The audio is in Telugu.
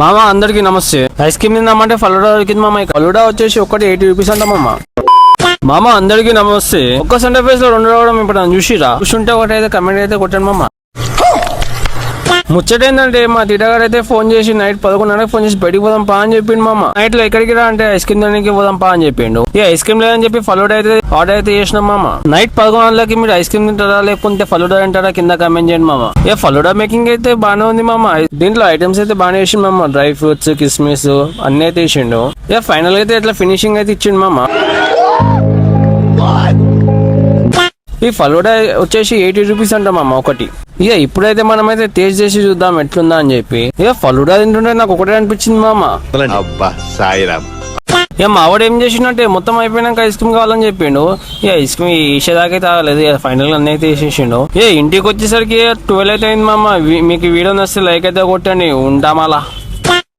మామ అందరికి నమస్తే. ఐస్ క్రీమ్ తిందామంటే ఫలుడా దొరికింది మామ ఈ ఫలుడా వచ్చేసి ఒకటి ఎయిటీ రూపీస్ అంట మామ. మామ అందరికి నమస్తే. ఒక్క సండే ఫేస్లో రెండు రావడం ఇప్పుడు చూసిరా చూసుంటే ఒకటి అయితే కమెంట్ అయితే కొట్టాను మామ. ముచ్చట ఏంటంటే మా తిటగాడు అయితే ఫోన్ చేసి నైట్ పదకొండున్నరకు ఫోన్ చేసి బయటికి పోదాం పా అని చెప్పిండు మామ. నైట్లో ఎక్కడికి రా అంటే ఐస్ క్రీమ్ తినడానికి పోదాం పా అని చెప్పిండు. ఈ ఐస్ క్రీమ్ లేదని చెప్పి ఫలుడా అయితే ఆర్డర్ అయితే చేసినాం మామ. నైట్ పదకొండులకి మీరు ఐస్ క్రీమ్ తింటారా లేకుంటే ఫలుడా తింటారా కింద కమెంట్ చేయండి మామ. ఏ ఫలుడా మేకింగ్ అయితే బాగానే ఉంది మామ. దీంట్లో ఐటమ్స్ అయితే బాగానే వేసిండు మామ. డ్రై ఫ్రూట్స్ కిస్మిస్ అన్ని అయితే వేసిండు ఇక ఫైనల్ అయితే ఇట్లా ఫినిషింగ్ అయితే ఇచ్చిండు మామ. ఈ ఫలుడా వచ్చేసి ఎయిటీ రూపీస్ అంట మామ ఒకటి. ఇక ఇప్పుడైతే మనమైతే టేస్ట్ చేసి చూద్దాం ఎట్లుందా అని చెప్పి. ఇక ఫలుడా తింటుంటే నాకు ఒకటే అనిపించింది మామ. అబ్బా సాయిరామ్. ఇక మా వాడు ఏం చేసిండంటే మొత్తం అయిపోయినాక ఐస్ క్రీమ్ కావాలని చెప్పిండు. ఇక ఐస్ క్రీమ్ ఇచ్చేదాకే తాగలేదు ఇక ఫైనల్గా అన్నీ అయితే వేసేసిండు. ఇక ఇంటికి వచ్చేసరికి ట్వెల్వ్ అయితే అయింది మామ. వి- మీకు వీడియో నచ్చితే లైక్ అయితే కొట్టండి. ఉంటాం అలా